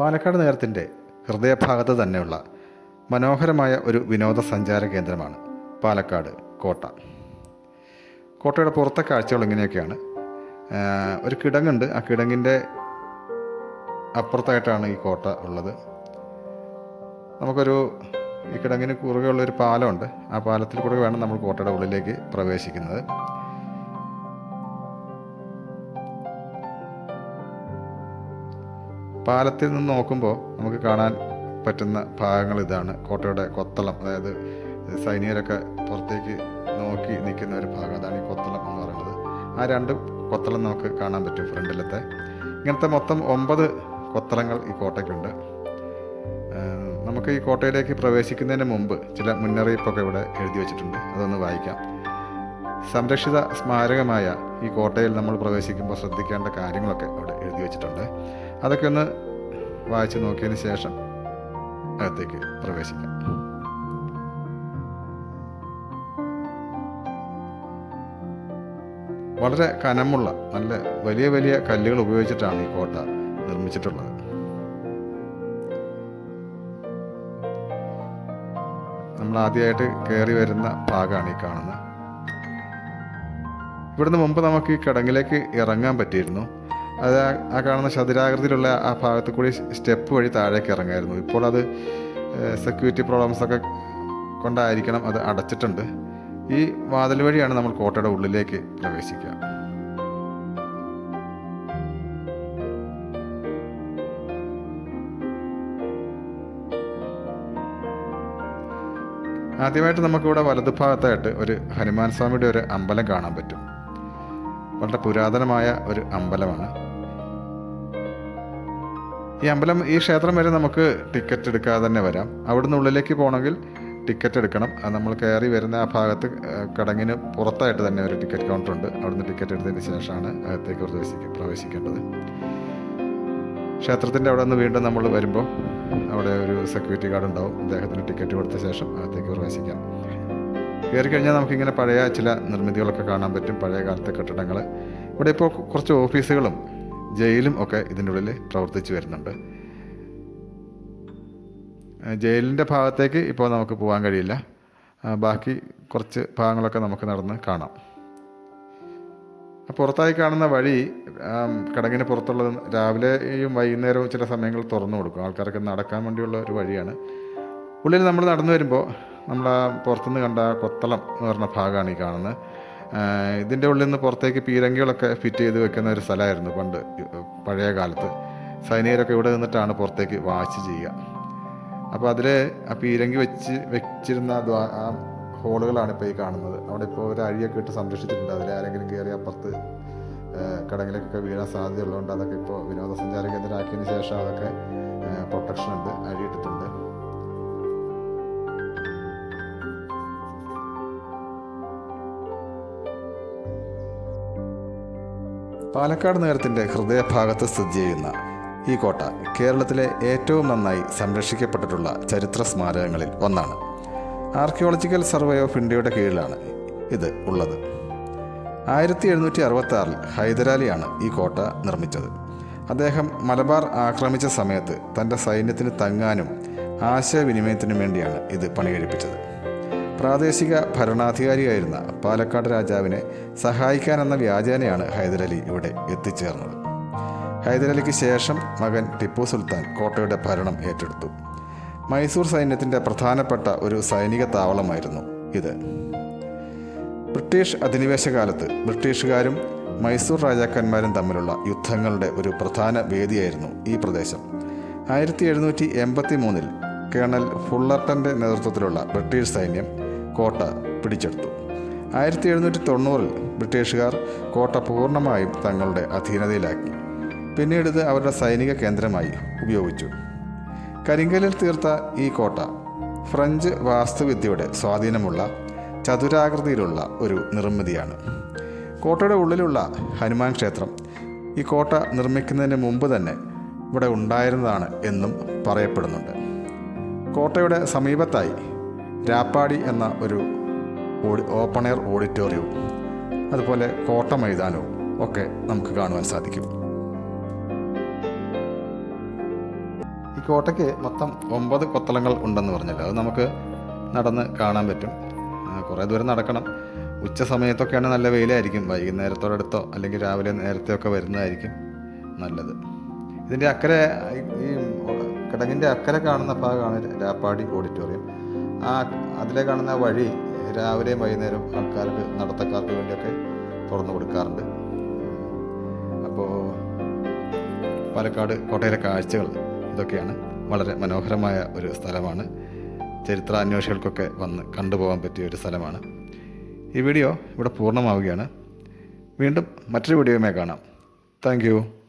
പാലക്കാട് നഗരത്തിന്റെ ഹൃദയഭാഗത്ത് തന്നെയുള്ള മനോഹരമായ ഒരു വിനോദസഞ്ചാര കേന്ദ്രമാണ് പാലക്കാട് കോട്ട. കോട്ടയുടെ പുറത്തെ കാഴ്ചകൾ ഇങ്ങനെയൊക്കെയാണ്. ഒരു കിടങ്ങുണ്ട്. ആ കിടങ്ങിന്റെ അപ്പുറത്തായിട്ടാണ് ഈ കോട്ട ഉള്ളത്. നമുക്കൊരു ഈ കിടങ്ങിന് കുറുകെയുള്ളൊരു പാലമുണ്ട്. ആ പാലത്തിൽ കൂടെ വേണം നമ്മൾ കോട്ടയുടെ ഉള്ളിലേക്ക് പ്രവേശിക്കുന്നത്. പാലത്തിൽ നിന്ന് നോക്കുമ്പോൾ നമുക്ക് കാണാൻ പറ്റുന്ന ഭാഗങ്ങൾ ഇതാണ്. കോട്ടയുടെ കൊത്തളം. അതായത് സൈനികരൊക്കെ പുറത്തേക്ക് നോക്കി നിൽക്കുന്ന ഒരു ഭാഗം അതാണ് ഈ കൊത്തളം എന്ന് പറയുന്നത്. ആ രണ്ട് കൊത്തളം നമുക്ക് കാണാൻ പറ്റും ഫ്രണ്ടിലത്തെ. ഇങ്ങനത്തെ മൊത്തം ഒമ്പത് കൊത്തളങ്ങൾ ഈ കോട്ടയ്ക്കുണ്ട്. നമുക്ക് ഈ കോട്ടയിലേക്ക് പ്രവേശിക്കുന്നതിന് മുമ്പ് ചില മുന്നറിയിപ്പൊക്കെ ഇവിടെ എഴുതി വെച്ചിട്ടുണ്ട്. അതൊന്ന് വായിക്കാം. സംരക്ഷിത സ്മാരകമായ ഈ കോട്ടയിൽ നമ്മൾ പ്രവേശിക്കുമ്പോൾ ശ്രദ്ധിക്കേണ്ട കാര്യങ്ങളൊക്കെ അവിടെ എഴുതി വെച്ചിട്ടുണ്ട്. അതൊക്കെ ഒന്ന് വായിച്ച് നോക്കിയതിന് ശേഷം അകത്തേക്ക് പ്രവേശിക്കാം. വളരെ കനമുള്ള നല്ല വലിയ വലിയ കല്ലുകൾ ഉപയോഗിച്ചിട്ടാണ് ഈ കോട്ട നിർമ്മിച്ചിട്ടുള്ളത്. നമ്മൾ ആദ്യമായിട്ട് കയറി വരുന്ന ഭാഗമാണ് ഈ കാണുന്നത്. ഇവിടുന്ന് മുമ്പ് നമുക്ക് ഈ കിടങ്ങിലേക്ക് ഇറങ്ങാൻ പറ്റിയിരുന്നു. അത് ആ- കാണുന്ന ചതുരാകൃതിയിലുള്ള ആ ഭാഗത്ത് കൂടി സ്റ്റെപ്പ് വഴി താഴേക്ക് ഇറങ്ങായിരുന്നു. ഇപ്പോൾ അത് സെക്യൂരിറ്റി പ്രോബ്ലംസ് ഒക്കെ കൊണ്ടായിരിക്കണം അത് അടച്ചിട്ടുണ്ട്. ഈ വാതിൽ വഴിയാണ് നമ്മൾ കോട്ടയുടെ ഉള്ളിലേക്ക് പ്രവേശിക്കുക. ആദ്യമായിട്ട് നമുക്കിവിടെ വലതുഭാഗത്തായിട്ട് ഒരു ഹനുമാൻ സ്വാമിയുടെ ഒരു അമ്പലം കാണാൻ പറ്റും. വളരെ പുരാതനമായ ഒരു അമ്പലമാണ്. ഈ അമ്പലം ഈ ക്ഷേത്രം വരെ നമുക്ക് ടിക്കറ്റ് എടുക്കാതെ തന്നെ വരാം. അവിടുന്ന് ഉള്ളിലേക്ക് പോകണമെങ്കിൽ ടിക്കറ്റ് എടുക്കണം. അത് നമ്മൾ കയറി വരുന്ന ആ ഭാഗത്ത് കടങ്ങിന് പുറത്തായിട്ട് തന്നെ ഒരു ടിക്കറ്റ് കൗണ്ടർ ഉണ്ട്. അവിടുന്ന് ടിക്കറ്റ് എടുത്തതിന് ശേഷമാണ് അകത്തേക്ക് പ്രവേശിക്കുക പ്രവേശിക്കേണ്ടത്. ക്ഷേത്രത്തിന്റെ അവിടെ നിന്ന് വീണ്ടും നമ്മൾ വരുമ്പോൾ അവിടെ ഒരു സെക്യൂരിറ്റി ഗാർഡ് ഉണ്ടാവും. അദ്ദേഹത്തിന് ടിക്കറ്റ് കൊടുത്ത ശേഷം അകത്തേക്ക് പ്രവേശിക്കാം. കയറി കഴിഞ്ഞാൽ നമുക്കിങ്ങനെ പഴയ ചില നിർമ്മിതികളൊക്കെ കാണാൻ പറ്റും. പഴയ കാലത്തെ കെട്ടിടങ്ങൾ ഇവിടെ ഇപ്പോൾ കുറച്ച് ഓഫീസുകളും ജയിലും ഒക്കെ ഇതിന്റെ ഉള്ളിൽ പ്രവർത്തിച്ചു വരുന്നുണ്ട്. ജയിലിന്റെ ഭാഗത്തേക്ക് ഇപ്പോൾ നമുക്ക് പോകാൻ കഴിയില്ല. ബാക്കി കുറച്ച് ഭാഗങ്ങളൊക്കെ നമുക്ക് നടന്ന് കാണാം. പുറത്തായി കാണുന്ന വഴി കടങ്ങിന് പുറത്തുള്ളത് രാവിലെയും വൈകുന്നേരവും ചില സമയങ്ങൾ തുറന്നു കൊടുക്കും. ആൾക്കാർക്ക് നടക്കാൻ വേണ്ടിയുള്ള ഒരു വഴിയാണ്. ഉള്ളിൽ നമ്മൾ നടന്നു വരുമ്പോൾ നമ്മൾ ആ പുറത്തുനിന്ന് കണ്ട കൊത്തളം എന്ന് പറഞ്ഞ ഭാഗമാണ് ഈ കാണുന്നത്. ഇതിന്റെ ഉള്ളിൽ നിന്ന് പുറത്തേക്ക് പീരങ്കികളൊക്കെ ഫിറ്റ് ചെയ്ത് വെക്കുന്ന ഒരു സ്ഥലമായിരുന്നു പണ്ട് പഴയ കാലത്ത്. സൈനികരൊക്കെ ഇവിടെ നിന്നിട്ടാണ് പുറത്തേക്ക് വാച്ച് ചെയ്യുക. അപ്പോൾ അതിൽ ആ പീരങ്കി വെച്ച് വെച്ചിരുന്ന ആ ഹോളുകളാണ് ഇപ്പോൾ ഈ കാണുന്നത്. അവിടെ ഇപ്പോൾ ഒരു അഴിയൊക്കെ ഇട്ട് സംരക്ഷിച്ചിട്ടുണ്ട്. അതിൽ ആരെങ്കിലും കയറി അപ്പുറത്ത് കടങ്ങളിലേക്കൊക്കെ വീഴാൻ സാധ്യതയുള്ളതുകൊണ്ട് അതൊക്കെ ഇപ്പോൾ വിനോദസഞ്ചാര കേന്ദ്രമാക്കിയതിന് ശേഷം അതൊക്കെ പ്രൊട്ടക്ഷൻ ഉണ്ട് അഴിയിട്ടിട്ടുണ്ട്. പാലക്കാട് നഗരത്തിന്റെ ഹൃദയഭാഗത്ത് സ്ഥിതി ചെയ്യുന്ന ഈ കോട്ട കേരളത്തിലെ ഏറ്റവും നന്നായി സംരക്ഷിക്കപ്പെട്ടിട്ടുള്ള ചരിത്ര സ്മാരകങ്ങളിൽ ഒന്നാണ്. ആർക്കിയോളജിക്കൽ സർവേ ഓഫ് ഇന്ത്യയുടെ കീഴിലാണ് ഇത് ഉള്ളത്. ആയിരത്തി എഴുന്നൂറ്റി അറുപത്തി ആറിൽ ഹൈദരാലിയാണ് ഈ കോട്ട നിർമ്മിച്ചത്. അദ്ദേഹം മലബാർ ആക്രമിച്ച സമയത്ത് തന്റെ സൈന്യത്തിന് തങ്ങാനും ആശയവിനിമയത്തിനും വേണ്ടിയാണ് ഇത് പണികഴിപ്പിച്ചത്. പ്രാദേശിക ഭരണാധികാരിയായിരുന്ന പാലക്കാട് രാജാവിനെ സഹായിക്കാനെന്ന വ്യാജേനയാണ് ഹൈദരലി ഇവിടെ എത്തിച്ചേർന്നത്. ഹൈദരലിക്ക് ശേഷം മകൻ ടിപ്പു സുൽത്താൻ കോട്ടയുടെ ഭരണം ഏറ്റെടുത്തു. മൈസൂർ സൈന്യത്തിന്റെ പ്രധാനപ്പെട്ട ഒരു സൈനിക താവളമായിരുന്നു ഇത്. ബ്രിട്ടീഷ് അധിനിവേശ കാലത്ത് ബ്രിട്ടീഷുകാരും മൈസൂർ രാജാക്കന്മാരും തമ്മിലുള്ള യുദ്ധങ്ങളുടെ ഒരു പ്രധാന വേദിയായിരുന്നു ഈ പ്രദേശം. ആയിരത്തി എഴുന്നൂറ്റി എൺപത്തി മൂന്നിൽ കേണൽ ഫുള്ളർട്ടന്റെ നേതൃത്വത്തിലുള്ള ബ്രിട്ടീഷ് സൈന്യം കോട്ട പിടിച്ചെടുത്തു. ആയിരത്തി എഴുന്നൂറ്റി തൊണ്ണൂറിൽ ബ്രിട്ടീഷുകാർ കോട്ട പൂർണമായും തങ്ങളുടെ അധീനതയിലാക്കി. പിന്നീട് ഇത് അവരുടെ സൈനിക കേന്ദ്രമായി ഉപയോഗിച്ചു. കരിങ്കലിൽ തീർത്ത ഈ കോട്ട ഫ്രഞ്ച് വാസ്തുവിദ്യയുടെ സ്വാധീനമുള്ള ചതുരാകൃതിയിലുള്ള ഒരു നിർമ്മിതിയാണ്. കോട്ടയുടെ ഉള്ളിലുള്ള ഹനുമാൻ ക്ഷേത്രം ഈ കോട്ട നിർമ്മിക്കുന്നതിന് മുമ്പ് തന്നെ ഇവിടെ ഉണ്ടായിരുന്നതാണ് എന്നും പറയപ്പെടുന്നുണ്ട്. കോട്ടയുടെ സമീപത്തായി രാപ്പാടി എന്ന ഒരു ഓഡി ഓപ്പൺ എയർ ഓഡിറ്റോറിയവും അതുപോലെ കോട്ട മൈതാനവും ഒക്കെ നമുക്ക് കാണുവാൻ സാധിക്കും. ഈ കോട്ടയ്ക്ക് മൊത്തം ഒമ്പത് കൊത്തളങ്ങൾ ഉണ്ടെന്ന് പറഞ്ഞല്ലോ. അത് നമുക്ക് നടന്ന് കാണാൻ പറ്റും. കുറേ ദൂരം നടക്കണം. ഉച്ച സമയത്തൊക്കെയാണ് നല്ല വെയിലായിരിക്കും. വൈകുന്നേരത്തോടടുത്തോ അല്ലെങ്കിൽ രാവിലെ നേരത്തെയൊക്കെ വരുന്നതായിരിക്കും നല്ലത്. ഇതിന്റെ അക്കരെ ഈ കിടങ്ങിന്റെ അക്കരെ കാണുന്ന ഭാഗമാണ് രാപ്പാടി ഓഡിറ്റോറിയം. ആ അതിലെ കാണുന്ന വഴി രാവിലെയും വൈകുന്നേരവും ആൾക്കാർക്ക് നടത്തക്കാർക്ക് വേണ്ടിയൊക്കെ തുറന്നു കൊടുക്കാറുണ്ട്. അപ്പോൾ പാലക്കാട് കോട്ടയിലെ കാഴ്ചകൾ ഇതൊക്കെയാണ്. വളരെ മനോഹരമായ ഒരു സ്ഥലമാണ്. ചരിത്ര അന്വേഷികൾക്കൊക്കെ വന്ന് കണ്ടുപോകാൻ പറ്റിയ ഒരു സ്ഥലമാണ്. ഈ വീഡിയോ ഇവിടെ പൂർണമാവുകയാണ്. വീണ്ടും മറ്റൊരു വീഡിയോയുമായി കാണാം. താങ്ക്